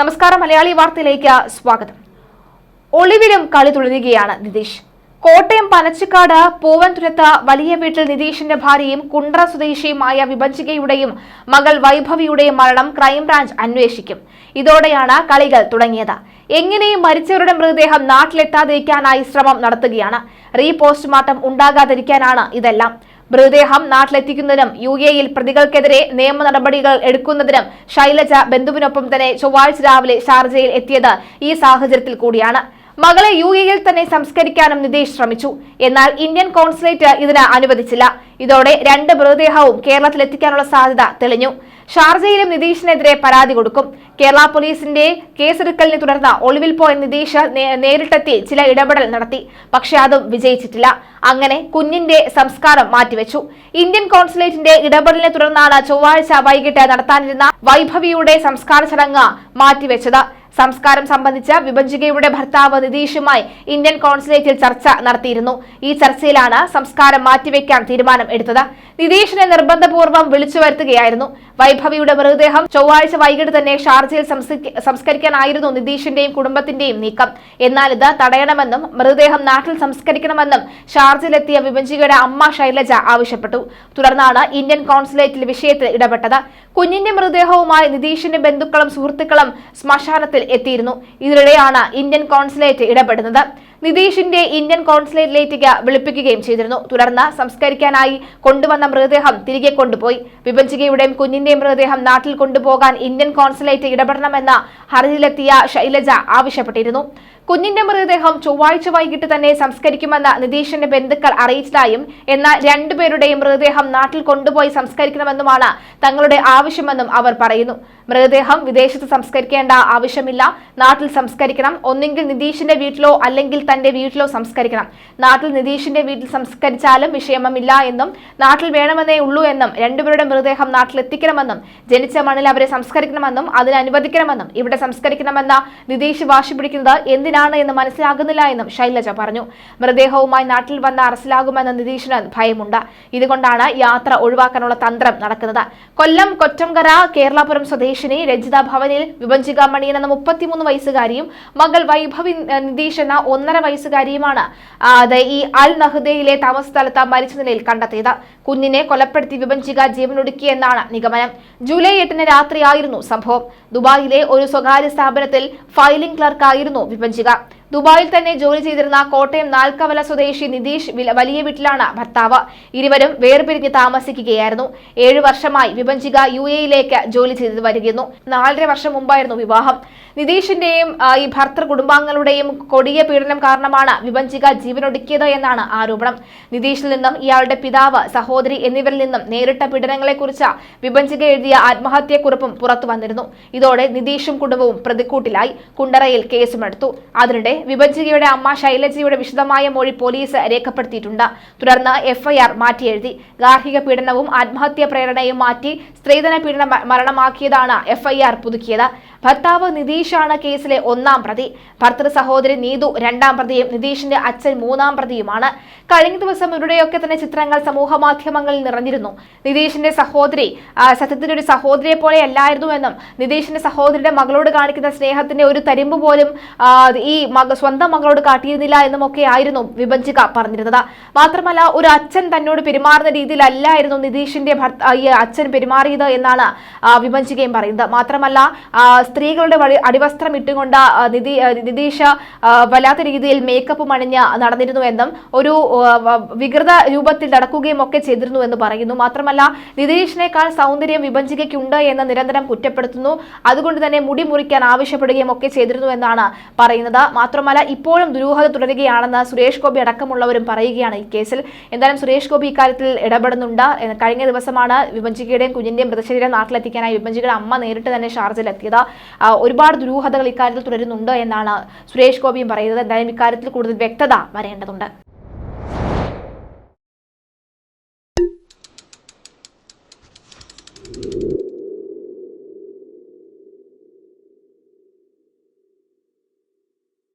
നമസ്കാരം മലയാളി വാർത്തയിലേക്ക് സ്വാഗതം. ഒളിവിലും കളി തുടരുകയാണ് നിതീഷ്. കോട്ടയം പനച്ചിക്കാട് പൂവൻതുരത്ത് വലിയ വീട്ടിൽ നിതീഷിന്റെ ഭാര്യയും കുണ്ട്ര സ്വദേശിയുമായ വിഭജികയുടെയും മകൾ വൈഭവിയുടെയും മരണം ക്രൈംബ്രാഞ്ച് അന്വേഷിക്കും. ഇതോടെയാണ് കളികൾ തുടങ്ങിയത്. എങ്ങനെയും മരിച്ചവരുടെ മൃതദേഹം നാട്ടിലെത്താതിരിക്കാനായി ശ്രമം നടത്തുകയാണ്. റീ പോസ്റ്റ്മോർട്ടം ഉണ്ടാകാതിരിക്കാനാണ് ഇതെല്ലാം. മൃതദേഹം നാട്ടിലെത്തിക്കുന്നതിനും യു എയിൽ പ്രതികൾക്കെതിരെ നിയമ നടപടികൾ എടുക്കുന്നതിനും ശൈലജ ബന്ധുവിനൊപ്പം തന്നെ ചൊവ്വാഴ്ച രാവിലെ ഷാർജയിൽ എത്തിയത് ഈ സാഹചര്യത്തിൽ കൂടിയാണ്. മകളെ യു എയിൽ തന്നെ സംസ്കരിക്കാനും നിതീഷ് ശ്രമിച്ചു. എന്നാൽ ഇന്ത്യൻ കോൺസുലേറ്റ് ഇതിന് അനുവദിച്ചില്ല. ഇതോടെ രണ്ട് മൃതദേഹവും കേരളത്തിലെത്തിക്കാനുള്ള സാധ്യത തെളിഞ്ഞു. ഷാർജയിലും നിതീഷിനെതിരെ പരാതി കൊടുക്കും. കേരള പോലീസിന്റെ കേസെടുക്കലിനെ തുടർന്ന് ഒളിവിൽ പോയ നിതീഷ് നേരിട്ടെത്തി ചില ഇടപെടൽ നടത്തി. പക്ഷേ അതും വിജയിച്ചിട്ടില്ല. അങ്ങനെ കുഞ്ഞിന്റെ സംസ്കാരം മാറ്റിവെച്ചു. ഇന്ത്യൻ കോൺസുലേറ്റിന്റെ ഇടപെടലിനെ തുടർന്നാണ് ചൊവ്വാഴ്ച വൈകിട്ട് നടത്താനിരുന്ന വൈഭവിയുടെ സംസ്കാര ചടങ്ങ് മാറ്റിവെച്ചത്. സംസ്കാരം സംബന്ധിച്ച് വിഭജികയുടെ ഭർത്താവ് നിതീഷുമായി ഇന്ത്യൻ കോൺസുലേറ്റിൽ ചർച്ച നടത്തിയിരുന്നു. ഈ ചർച്ചയിലാണ് സംസ്കാരം മാറ്റിവെക്കാൻ തീരുമാനം എടുത്തത്. നിതീഷിനെ നിർബന്ധപൂർവം വിളിച്ചു വരുത്തുകയായിരുന്നു. വൈഭവിയുടെ മൃതദേഹം ചൊവ്വാഴ്ച വൈകിട്ട് തന്നെ ഷാർജയിൽ സംസ്കരിക്കാനായിരുന്നു നിതീഷിന്റെയും കുടുംബത്തിന്റെയും നീക്കം. എന്നാൽ ഇത് തടയണമെന്നും മൃതദേഹം നാട്ടിൽ സംസ്കരിക്കണമെന്നും ഷാർജയിലെത്തിയ വിഭജികയുടെ അമ്മ ശൈലജ ആവശ്യപ്പെട്ടു. തുടർന്നാണ് ഇന്ത്യൻ കോൺസുലേറ്റിൽ വിഷയത്തിൽ ഇടപെട്ടത്. കുഞ്ഞിന്റെ മൃതദേഹവുമായി നിതീഷിന്റെ ബന്ധുക്കളും സുഹൃത്തുക്കളും ശ്മശാനത്തിൽ എത്തിയിരുന്നു. ഇതിനിടെയാണ് ഇന്ത്യൻ കോൺസുലേറ്റ് ഇടപെടുന്നത്. നിതീഷിന്റെ ഇന്ത്യൻ കോൺസുലേറ്റിലേക്ക് വിളിപ്പിക്കുകയും ചെയ്തിരുന്നു. തുടർന്ന് സംസ്കരിക്കാനായി കൊണ്ടുവന്ന മൃതദേഹം തിരികെ കൊണ്ടുപോയി. വിഭജികയുടെയും കുഞ്ഞിന്റെയും മൃതദേഹം നാട്ടിൽ കൊണ്ടുപോകാൻ ഇന്ത്യൻ കോൺസുലേറ്റ് ഇടപെടണമെന്ന് ഹർജിയിലെത്തിയ ശൈലജ ആവശ്യപ്പെട്ടിരുന്നു. കുഞ്ഞിന്റെ മൃതദേഹം ചൊവ്വാഴ്ച വൈകിട്ട് തന്നെ സംസ്കരിക്കുമെന്ന് നിതീഷിന്റെ ബന്ധുക്കൾ അറിയിച്ചതായും എന്നാൽ രണ്ടുപേരുടെയും മൃതദേഹം നാട്ടിൽ കൊണ്ടുപോയി സംസ്കരിക്കണമെന്നുമാണ് തങ്ങളുടെ ആവശ്യമെന്നും അവർ പറയുന്നു. മൃതദേഹം വിദേശത്ത് സംസ്കരിക്കേണ്ട ആവശ്യമില്ല. നാട്ടിൽ സംസ്കരിക്കണം. ഒന്നെങ്കിൽ നിതീഷിന്റെ വീട്ടിലോ അല്ലെങ്കിൽ തന്റെ വീട്ടിലോ സംസ്കരിക്കണം. നാട്ടിൽ നിതീഷിന്റെ വീട്ടിൽ സംസ്കരിച്ചാലും വിഷയമമില്ല എന്നും നാട്ടിൽ വേണമെന്നേ ഉള്ളൂ എന്നും രണ്ടുപേരുടെ മൃതദേഹം നാട്ടിലെത്തിക്കണമെന്നും ജനിച്ച മണ്ണിൽ അവരെ സംസ്കരിക്കണമെന്നും അതിന് അനുവദിക്കണമെന്നും ഇവിടെ സംസ്കരിക്കണമെന്ന നിതീഷ് വാശി പിടിക്കുന്നത് എന്തിനാണ് എന്ന് മനസ്സിലാകുന്നില്ല എന്നും ശൈലജ പറഞ്ഞു. മൃതദേഹവുമായി നാട്ടിൽ വന്ന് അറസ്റ്റിലാകുമെന്ന നിതീഷിന് ഭയമുണ്ട്. ഇതുകൊണ്ടാണ് യാത്ര ഒഴിവാക്കാനുള്ള തന്ത്രം നടക്കുന്നത്. കൊല്ലം കൊറ്റംകര കേരളപുരം സ്വദേശിനി രജിത ഭവനിൽ വിഭജിക മണിയൻ എന്ന മുപ്പത്തിമൂന്ന് വയസ്സുകാരിയും മകൾ വൈഭവി നിതീഷ് എന്ന ഒന്നര വയസ്സുകാരിയുമാണ് ഈ അൽ നഹ്ദയിലെ താമസ സ്ഥലത്ത് മരിച്ച നിലയിൽ കണ്ടെത്തിയത്. കുഞ്ഞിനെ കൊലപ്പെടുത്തി വിഭജിക ജീവനൊടുക്കിയെന്നാണ് നിഗമനം. ജൂലൈ എട്ടിന് രാത്രിയായിരുന്നു സംഭവം. ദുബായിലെ ഒരു സ്വകാര്യ സ്ഥാപനത്തിൽ ഫയലിംഗ് ക്ലർക്കായിരുന്നു വിഭജിക. നൽകുക ദുബായിൽ തന്നെ ജോലി ചെയ്തിരുന്ന കോട്ടയം നാൽക്കവല സ്വദേശി നിതീഷ് വലിയ വീട്ടിലാണ് ഭർത്താവ്. ഇരുവരും വേർപിരിഞ്ഞ് താമസിക്കുകയായിരുന്നു. ഏഴു വർഷമായി വിഭജിക യു എയിലേക്ക് ജോലി ചെയ്തു വരികയുന്നു നാലര വർഷം മുമ്പായിരുന്നു വിവാഹം. നിതീഷിന്റെയും ഈ ഭർത്തൃ കുടുംബാംഗങ്ങളുടെയും കൊടിയ പീഡനം കാരണമാണ് വിഭജിക ജീവനൊടുക്കിയത് എന്നാണ് ആരോപണം. നിതീഷിൽ നിന്നും ഇയാളുടെ പിതാവ് സഹോദരി എന്നിവരിൽ നിന്നും നേരിട്ട പീഡനങ്ങളെക്കുറിച്ച് വിഭജിക എഴുതിയ ആത്മഹത്യക്കുറിപ്പും പുറത്തു വന്നിരുന്നു. ഇതോടെ നിതീഷും കുടുംബവും പ്രതിക്കൂട്ടിലായി. കുണ്ടറയിൽ കേസുമെടുത്തു അതിനിടെ വിഭജികയുടെ അമ്മ ശൈലജയുടെ വിശദമായ മൊഴി പോലീസ് രേഖപ്പെടുത്തിയിട്ടുണ്ട്. തുടർന്ന് എഫ്ഐആർ മാറ്റിയെഴുതി. ഗാർഹിക പീഡനവും ആത്മഹത്യാ പ്രേരണയും മാറ്റി സ്ത്രീധന പീഡന മരണമാക്കിയതാണ് എഫ്ഐആർ പുതുക്കിയത്. ഭർത്താവ് നിതീഷാണ് കേസിലെ ഒന്നാം പ്രതി. ഭർത്തൃ സഹോദരി നീതു രണ്ടാം പ്രതിയും നിതീഷിന്റെ അച്ഛൻ മൂന്നാം പ്രതിയുമാണ്. കഴിഞ്ഞ ദിവസം ഇവരുടെയൊക്കെ തന്നെ ചിത്രങ്ങൾ സമൂഹ മാധ്യമങ്ങളിൽ നിറഞ്ഞിരുന്നു. നിതീഷിന്റെ സഹോദരി സത്യത്തിന്റെ ഒരു സഹോദരിയെ പോലെ അല്ലായിരുന്നു എന്നും നിതീഷിന്റെ സഹോദരിയുടെ മകളോട് കാണിക്കുന്ന സ്നേഹത്തിന്റെ ഒരു തരിമ്പ് പോലും ഈ സ്വന്തം മകളോട് കാട്ടിയിരുന്നില്ല എന്നും ഒക്കെ ആയിരുന്നു വിഭജിക പറഞ്ഞിരുന്നത്. മാത്രമല്ല ഒരു അച്ഛൻ തന്നോട് പെരുമാറുന്ന രീതിയിലല്ലായിരുന്നു നിതീഷിന്റെ ഭർത്ത അച്ഛൻ പെരുമാറിയത് എന്നാണ് വിഭജികയും പറയുന്നത്. മാത്രമല്ല സ്ത്രീകളുടെ അടിവസ്ത്രം ഇട്ടുകൊണ്ട് നിതി നിതീഷ വല്ലാത്ത രീതിയിൽ മേക്കപ്പ് അണിഞ്ഞ് നടന്നിരുന്നു എന്നും ഒരു വികൃത രൂപത്തിൽ നടക്കുകയും ഒക്കെ ചെയ്തിരുന്നു എന്ന് പറയുന്നു. മാത്രമല്ല നിതീഷിനേക്കാൾ സൗന്ദര്യം വിഭജികയ്ക്കുണ്ട് എന്ന് നിരന്തരം കുറ്റപ്പെടുത്തുന്നു. അതുകൊണ്ട് തന്നെ മുടി മുറിക്കാൻ ആവശ്യപ്പെടുകയും ഒക്കെ ചെയ്തിരുന്നു എന്നാണ് പറയുന്നത്. മാത്രമല്ല ഇപ്പോഴും ദുരൂഹത തുടരുകയാണെന്ന് സുരേഷ് ഗോപി അടക്കമുള്ളവരും പറയുകയാണ് ഈ കേസിൽ. എന്തായാലും സുരേഷ് ഗോപി ഇക്കാര്യത്തിൽ ഇടപെടുന്നുണ്ട്. കഴിഞ്ഞ ദിവസമാണ് വിഭജികയുടെയും കുഞ്ഞിന്റെയും മൃതശരീരം നാട്ടിലെത്തിക്കാനായി വിഭജികയുടെ അമ്മ നേരിട്ട് തന്നെ ഷാർജയിലെത്തിയത്. ഒരുപാട് ദുരൂഹതകൾ ഇക്കാര്യത്തിൽ തുടരുന്നുണ്ട് എന്നാണ് സുരേഷ് ഗോപിയും പറയുന്നത്. എന്തായാലും ഇക്കാര്യത്തിൽ കൂടുതൽ വ്യക്തത വരേണ്ടതുണ്ട്.